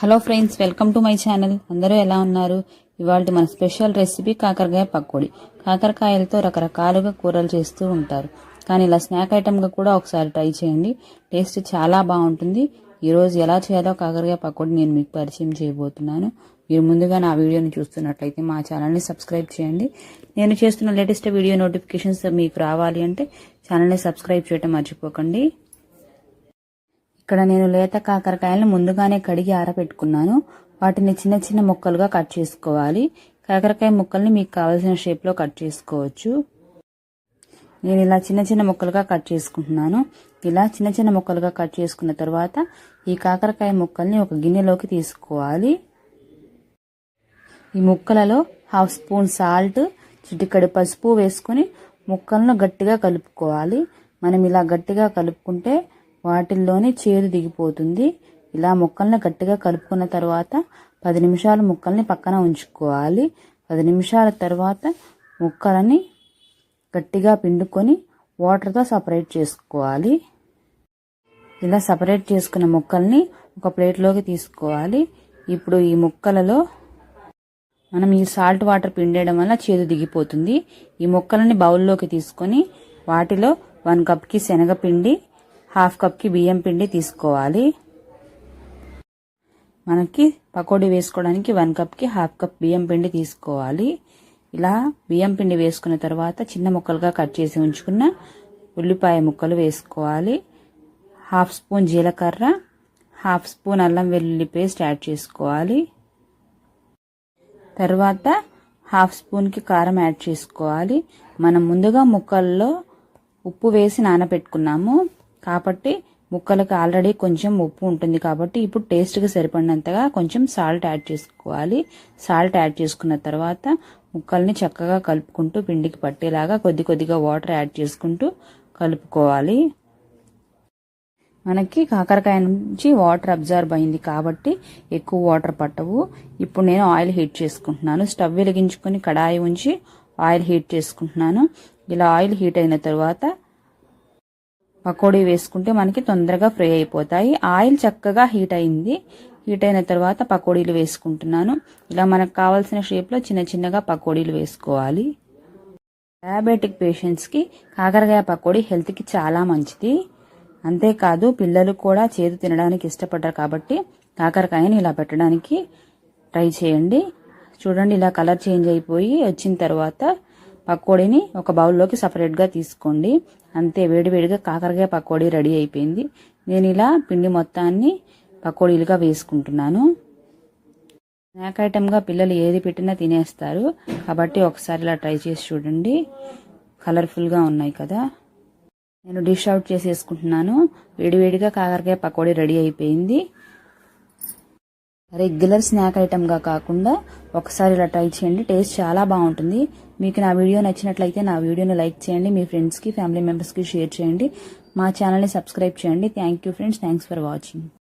Hello friends welcome to my channel అందరూ ఎలా ఉన్నారు? ఇవాళ మన స్పెషల్ రెసిపీ కాకరకాయ పకోడీ. కాకరకాయలతో రకరకాలుగా కూరలు చేస్తూ ఉంటారు. కానీ ఇలా స్నాక్ ఐటమ్గా కూడా ఒకసారి ట్రై చేయండి. టేస్ట్ చాలా బాగుంటుంది. ఈరోజు ఎలా చేయాలో కాకరకాయ పకోడీ నేను మీకు పరిచయం చేయబోతున్నాను. మీరు ముందుగా నా వీడియోని చూస్తున్నట్లయితే మా ఛానల్ని సబ్స్క్రైబ్ చేయండి. నేను చేస్తున్న లేటెస్ట్ వీడియో నోటిఫికేషన్స్ మీకు రావాలి అంటే ఛానల్ని సబ్స్క్రైబ్ చేయడం మర్చిపోకండి. ఇక్కడ నేను లేత కాకరకాయలను ముందుగానే కడిగి ఆరబెట్టుకున్నాను. వాటిని చిన్న చిన్న ముక్కలుగా కట్ చేసుకోవాలి. కాకరకాయ ముక్కల్ని మీకు కావాల్సిన షేప్లో కట్ చేసుకోవచ్చు. నేను ఇలా చిన్న చిన్న ముక్కలుగా కట్ చేసుకుంటున్నాను. ఇలా చిన్న చిన్న ముక్కలుగా కట్ చేసుకున్న తర్వాత ఈ కాకరకాయ ముక్కల్ని ఒక గిన్నెలోకి తీసుకోవాలి. ఈ ముక్కలలో హాఫ్ స్పూన్ సాల్ట్ చిటికడి పసుపు వేసుకుని ముక్కలను గట్టిగా కలుపుకోవాలి. మనం ఇలా గట్టిగా కలుపుకుంటే వాటిల్లోనే చేదు దిగిపోతుంది. ఇలా ముక్కల్ని గట్టిగా కలుపుకున్న తర్వాత పది నిమిషాలు ముక్కల్ని పక్కన ఉంచుకోవాలి. పది నిమిషాల తర్వాత ముక్కలని గట్టిగా పిండుకొని వాటర్తో సపరేట్ చేసుకోవాలి. ఇలా సపరేట్ చేసుకున్న ముక్కల్ని ఒక ప్లేట్లోకి తీసుకోవాలి. ఇప్పుడు ఈ ముక్కలలో మనం ఈ సాల్ట్ వాటర్ పిండేయడం వల్ల చేదు దిగిపోతుంది. ఈ ముక్కలని బౌల్లోకి తీసుకొని వాటిలో వన్ కప్కి శనగపిండి హాఫ్ కప్కి బియ్యం పిండి తీసుకోవాలి. మనకి పకోడీ వేసుకోవడానికి వన్ కప్కి హాఫ్ కప్ బియ్యం పిండి తీసుకోవాలి. ఇలా బియ్యం పిండి వేసుకున్న తర్వాత చిన్న ముక్కలుగా కట్ చేసి ఉంచుకున్న ఉల్లిపాయ ముక్కలు వేసుకోవాలి. హాఫ్ స్పూన్ జీలకర్ర హాఫ్ స్పూన్ అల్లం వెల్లుల్లి పేస్ట్ యాడ్ చేసుకోవాలి. తర్వాత హాఫ్ స్పూన్కి కారం యాడ్ చేసుకోవాలి. మనం ముందుగా ముక్కల్లో ఉప్పు వేసి నానబెట్టుకున్నాము. కాబట్టి ముక్కలకు ఆల్రెడీ కొంచెం ఉప్పు ఉంటుంది కాబట్టి ఇప్పుడు టేస్ట్కి సరిపడినంతగా కొంచెం సాల్ట్ యాడ్ చేసుకోవాలి. సాల్ట్ యాడ్ చేసుకున్న తర్వాత ముక్కల్ని చక్కగా కలుపుకుంటూ పిండికి పట్టేలాగా కొద్ది కొద్దిగా వాటర్ యాడ్ చేసుకుంటూ కలుపుకోవాలి. మనకి కాకరకాయ నుంచి వాటర్ అబ్జర్వ్ అయింది కాబట్టి ఎక్కువ వాటర్ పట్టవు. ఇప్పుడు నేను ఆయిల్ హీట్ చేసుకుంటున్నాను. స్టవ్ వెలిగించుకొని కడాయి ఉంచి ఆయిల్ హీట్ చేసుకుంటున్నాను. ఇలా ఆయిల్ హీట్ అయిన తర్వాత పకోడీ వేసుకుంటే మనకి తొందరగా ఫ్రై అయిపోతాయి. ఆయిల్ చక్కగా హీట్ అయింది. హీట్ అయిన తర్వాత పకోడీలు వేసుకుంటున్నాను. ఇలా మనకు కావాల్సిన షేప్లో చిన్న చిన్నగా పకోడీలు వేసుకోవాలి. డయాబెటిక్ పేషెంట్స్కి కాకరకాయ పకోడీ హెల్త్కి చాలా మంచిది. అంతేకాదు పిల్లలు కూడా చేదు తినడానికి ఇష్టపడ్డారు కాబట్టి కాకరకాయని ఇలా పెట్టడానికి ట్రై చేయండి. చూడండి ఇలా కలర్ చేంజ్ అయిపోయి వచ్చిన తర్వాత పకోడీని ఒక బౌల్లోకి సపరేట్గా తీసుకోండి. అంతే వేడివేడిగా కాకరకాయ పకోడీ రెడీ అయిపోయింది. నేను ఇలా పిండి మొత్తాన్ని పకోడీలుగా వేసుకుంటున్నాను. స్నాక్ ఐటమ్గా పిల్లలు ఏది పెట్టినా తినేస్తారు. కాబట్టి ఒకసారి ఇలా ట్రై చేసి చూడండి. కలర్ఫుల్గా ఉన్నాయి కదా. నేను డిష్ అవుట్ చేసేసుకుంటున్నాను. వేడివేడిగా కాకరకాయ పకోడీ రెడీ అయిపోయింది. రెగ్యులర్ స్నాక్ ఐటమ్గా కాకుండా ఒకసారి ఇలా ట్రై చేయండి. టేస్ట్ చాలా బాగుంటుంది. మీకు నా వీడియో నచ్చినట్లయితే నా వీడియోని లైక్ చేయండి. మీ ఫ్రెండ్స్కి ఫ్యామిలీ మెంబర్స్కి షేర్ చేయండి. మా ఛానల్ని సబ్స్క్రైబ్ చేయండి. Thank you friends. Thanks for watching.